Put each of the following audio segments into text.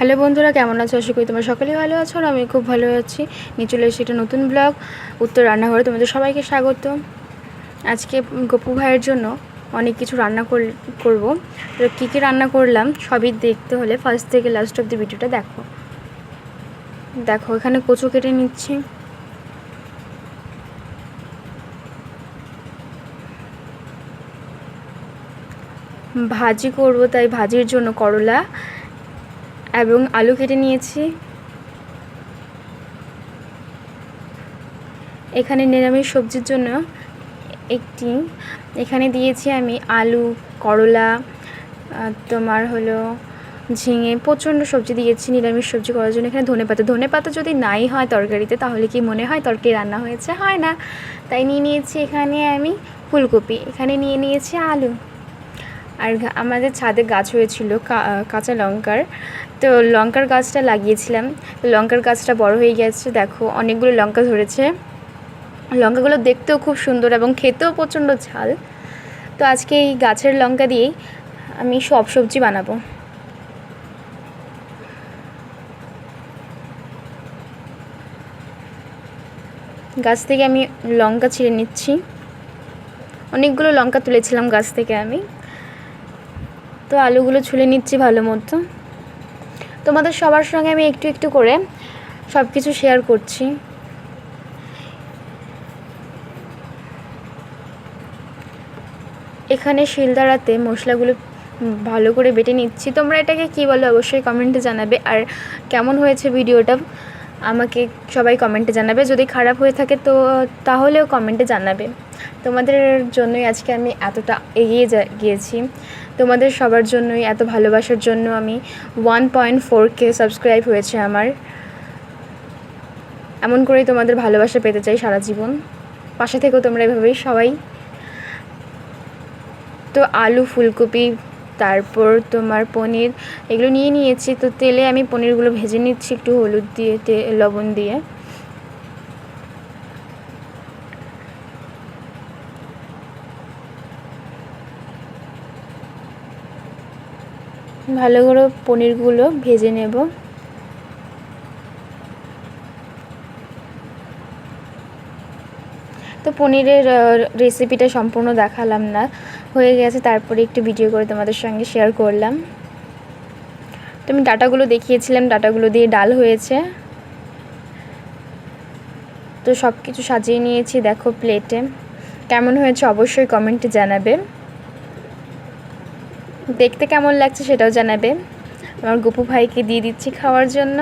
Hello বন্ধুরা, কেমন আছো? আশা করি তোমরা সকলেই ভালো আছো আর আমি খুব ভালো আছি। নিয়ে চলে এসেছি একটা নতুন ব্লগ উত্তর রান্নাঘরে। তোমাদের সবাইকে স্বাগত। আজকে গপু ভাইয়ের জন্য অনেক কিছু রান্না কর- করব। তো কী কী রান্না করলাম সবই দেখতে হলে ফার্স্ট থেকে লাস্ট অব দি ভিডিওটা দেখো। দেখো, এখানে কচু কেটে নিচ্ছি। ভাজি করব, তাই ভাজির জন্য করলা। এবং আলু কেটে নিয়েছি। এখানে নিরামিষ সবজির জন্য একটি, এখানে দিয়েছি আমি আলু, করলা তোমার হলো ঝিঙে, প্রচণ্ড সবজি দিয়েছি নিরামিষ সবজি করার জন্য। এখানে ধনে পাতা ধনে পাতা যদি নাই হয় তরকারিতে, তাহলে কি মনে হয় তরকারি রান্না হয়েছে? হয় না। তাই নিয়ে নিয়েছি এখানে আমি ফুলকপি, এখানে নিয়ে নিয়েছি আলু। আর আমাদের ছাদে গাছ হয়েছিল কাঁচা লঙ্কার। তো লঙ্কার গাছটা লাগিয়েছিলাম। লঙ্কার গাছটা বড় হয়ে গেছে, দেখো অনেকগুলো লঙ্কা ধরেছে। লঙ্কাগুলো দেখতেও খুব সুন্দর এবং খেতেও প্রচণ্ড ঝাল। তো আজকে এই গাছের লঙ্কা দিয়েই আমি সব সবজি বানাবো। গাছ থেকে আমি লঙ্কা ছিঁড়ে নিচ্ছি। অনেকগুলো লঙ্কা তুলেছিলাম গাছ থেকে আমি। তো আলুগুলো ছুলে নিচ্ছি ভালো মতো। তোমাদের সবার সঙ্গে আমি একটু একটু করে সব কিছু শেয়ার করছি। এখানে শিলদাঁড়াতে মশলাগুলো ভালো করে বেটে নিচ্ছি। তোমরা এটাকে কী বলো অবশ্যই কমেন্টে জানাবে। আর কেমন হয়েছে ভিডিওটা আমাকে সবাই কমেন্টে জানাবে। যদি খারাপ হয়ে থাকে তো তাহলেও কমেন্টে জানাবে। তোমাদের জন্যই আজকে আমি এতটা এগিয়ে গিয়েছি। তোমাদের সবার জন্যই, এত ভালোবাসার জন্য আমি one point four K subscribe হয়েছে আমার। এমন করেই তোমাদের ভালোবাসা পেতে চাই সারা জীবন। পাশে থেকেও তোমরা এভাবেই সবাই। তো আলু, ফুলকপি, তারপর তোমার পনির, এগুলো নিয়ে নিয়েছি। তো তেলে আমি পনিরগুলো ভেজে নিচ্ছি একটু হলুদ দিয়ে লবণ দিয়ে। ভালো করে পনিরগুলো ভেজে নেব। তো পনিরের রেসিপিটা সম্পূর্ণ দেখালাম না, হয়ে গেছে। তারপরে একটু ভিডিও করে তোমাদের সঙ্গে শেয়ার করলাম। তো আমি ডাটাগুলো দেখিয়েছিলাম, ডাটাগুলো দিয়ে ডাল হয়েছে। তো সব কিছু সাজিয়ে নিয়েছি, দেখো প্লেটে কেমন হয়েছে অবশ্যই কমেন্টে জানাবে। দেখতে কেমন লাগছে সেটাও জানাবে। আমার গোপু ভাইকে দিয়ে দিচ্ছি খাওয়ার জন্য।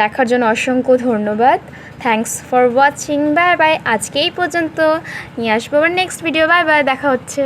দেখার জন্য অসংখ্য ধন্যবাদ। Thanks for watching bye bye আজকে এই পর্যন্ত। নিয়ে আসব আবার নেক্সট ভিডিও বাই বাই দেখা হচ্ছে।